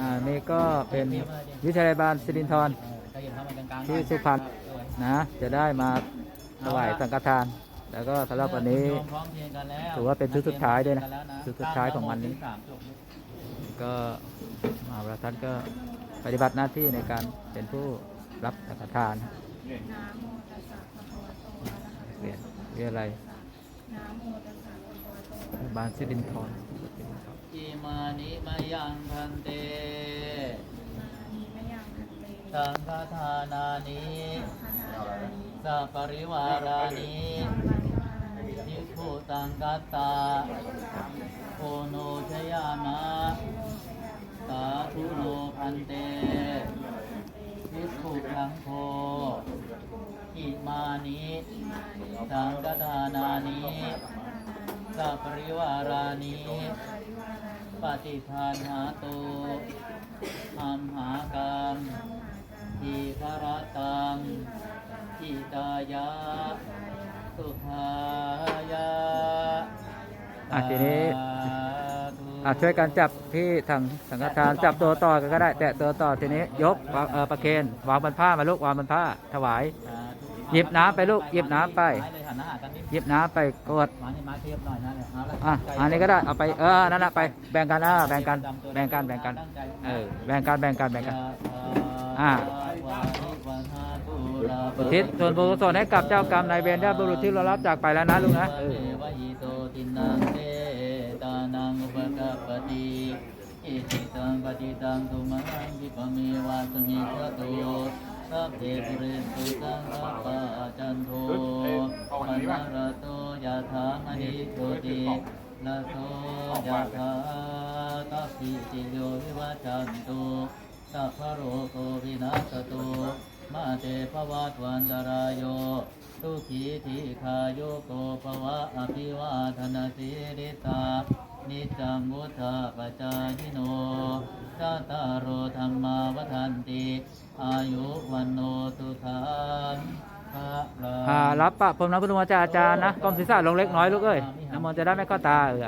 อ่านี่ก็เป็นวิทยาลัยบาลสิรินธรที่สุพรรณนะจะได้มาถวายสังฆทาน แล้วก็สำหรับวันนี้ถือว่าเป็นชุดสุดท้ายด้วยนะชุดสุดท้ายของวันนี้ ก็มหาวิทยาลัยท่านก็ปฏิบัติหน้าที่ในการเป็นผู้รับสังฆทานเรียนวิทยนะโมตัสสะภะคะวะโตบาลสิรินธรอิมานิมายังพันเต มานีมะยังคันเต สังฆทานานิคาถานานิสัปริวารานิทิกขุตังกัตตาโอโนชยามะสาธุโนพันเตทิกขุลังโคอิมานิสังฆทานานิสัปริวารานิปฏิทานหาตุอัมหากัง ทีคารตังทิตายะสุภายะอะทีนี้อะช่วยกันจับที่ทางสังฆทานจับตัวต่อกันก็ได้ แตะตัวต่อทีนี้ยกวางเออประเคนวางบนผ้ามาลูกวางบนผ้าถวาย หยิบน้ำไปลูกหยิบน้ำไปเลยหันหน้าหากันดิหยิบน้ำไปกดมานี่มาเทียบหน่อยนะเนี่ยเอาละอะอันนี้ก็ได้เอาไปเออนั่นแหละไปแบ่งกันอะแบ่งกันแบ่งกันแบ่งกันเออแบ่งกันแบ่งกันแบ่งกันอะ อุทิศส่วนบุญกุศลให้กับเจ้ากรรมนายเวรญาติบุรุษที่เรารับจากไปแล้วนะลูกนะเออวะหิโตตินังเตตานังอุปกัปปติอิติตังปฏิตังตุมหังคิปะเมวาสมิจตุสัพเพปุเรนตุสังกปปะจันโทปนะระโตยะถามณิโชติละโตยะถาตัพพิติโยวิวัจจันตุ สัพพะโรโควินาศตุมาเตภวัตวันตรายโยทุขีทีขายุโกภวะอภิวาทนาสิริตานิจังวุฒาปจายิโนชาตาโรธรรมาวันติ อายุวันโนสุขังพระราอ่ารับปะพรมน้ำพุทธวจาอาจารย์นะก้มศีรษะลงเล็กน้อยลูกเอ้ยน้ำมนต์จะได้ไม่เข้าตาเออ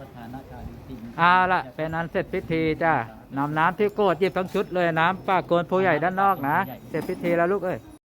ประธานาคาริติเอาละเป็นอันเสร็จพิธีจ้านำน้ำที่โกรธหยิบทั้งชุดเลยน้ำปากโกนผู้ใหญ่ด้านนอกนะ เสร็จพิธีแล้วลูกเอ้ย